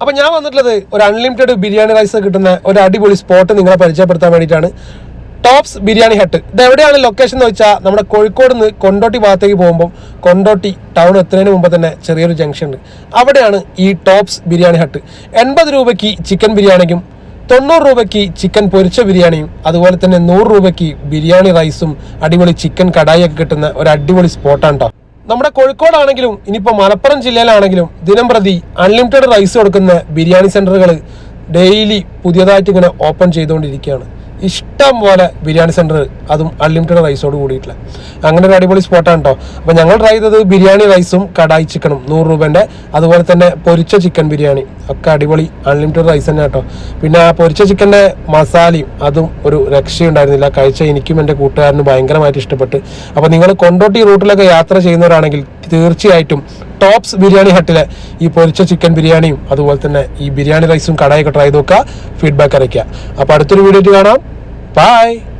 അപ്പൊ ഞാൻ വന്നിട്ടുള്ളത് ഒരു അൺലിമിറ്റഡ് ബിരിയാണി റൈസ് കിട്ടുന്ന ഒരു അടിപൊളി സ്പോട്ട് നിങ്ങളെ പരിചയപ്പെടുത്താൻ വേണ്ടിയിട്ടാണ്. ടോപ്സ് ബിരിയാണി ഹട്ട് ഇത് എവിടെയാണ് ലൊക്കേഷൻ എന്ന് വെച്ചാൽ നമ്മുടെ കോഴിക്കോട് നിന്ന് കൊണ്ടോട്ടി ഭാഗത്തേക്ക് പോകുമ്പോൾ കൊണ്ടോട്ടി ടൗൺ എത്തുന്നതിന് മുമ്പ് തന്നെ ചെറിയൊരു ജംഗ്ഷൻ ഉണ്ട്. അവിടെയാണ് ഈ ടോപ്സ് ബിരിയാണി ഹട്ട് എൺപത് രൂപയ്ക്ക് ചിക്കൻ ബിരിയാണിക്കും തൊണ്ണൂറ് രൂപയ്ക്ക് ചിക്കൻ പൊരിച്ച ബിരിയാണിയും അതുപോലെ തന്നെ നൂറ് രൂപയ്ക്ക് ബിരിയാണി റൈസും അടിപൊളി ചിക്കൻ കടായിയൊക്കെ കിട്ടുന്ന ഒരു അടിപൊളി സ്പോട്ടാണ് കേട്ടോ നമ്മുടെ കോഴിക്കോടാണെങ്കിലും ഇനിയിപ്പോൾ മലപ്പുറം ജില്ലയിലാണെങ്കിലും ദിനം പ്രതി അൺലിമിറ്റഡ് റൈസ് കൊടുക്കുന്ന ബിരിയാണി സെന്ററുകൾ ഡെയിലി പുതിയതായിട്ട് ഇങ്ങനെ ഓപ്പൺ ചെയ്തുകൊണ്ടിരിക്കുകയാണ്. ഇഷ്ടം പോലെ ബിരിയാണി സെന്റർ അതും അൺലിമിറ്റഡ് റൈസോട് കൂടിയിട്ടുള്ള. അങ്ങനെ ഒരു അടിപൊളി സ്പോട്ടാണ് കേട്ടോ അപ്പോൾ ഞങ്ങൾ ട്രൈ ചെയ്തത് ബിരിയാണി റൈസും കടായി ചിക്കനും നൂറ് രൂപേന്റെ അതുപോലെ തന്നെ പൊരിച്ച ചിക്കൻ ബിരിയാണി. ഒക്കെ അടിപൊളി അൺലിമിറ്റഡ് റൈസ് തന്നെ കേട്ടോ പിന്നെ ആ പൊരിച്ച ചിക്കന്റെ മസാലയും അതും ഒരു രക്ഷയുണ്ടായിരുന്നില്ല കഴിച്ച എനിക്കും എന്റെ കൂട്ടുകാരനും ഭയങ്കരമായിട്ട് ഇഷ്ടപ്പെട്ട്. അപ്പോൾ നിങ്ങൾ കൊണ്ടോട്ടി റൂട്ടിലൊക്കെ യാത്ര ചെയ്യുന്നവരാണെങ്കിൽ തീർച്ചയായിട്ടും ടോപ്സ് ബിരിയാണി ഹട്ടിലെ ഈ പൊരിച്ച ചിക്കൻ ബിരിയാണിയും അതുപോലെ തന്നെ ഈ ബിരിയാണി റൈസും കടായൊക്കെ ട്രൈ നോക്കുക. ഫീഡ്ബാക്ക് അറിയിക്കുക. അപ്പോൾ അടുത്തൊരു വീഡിയോ കാണാം. ബൈ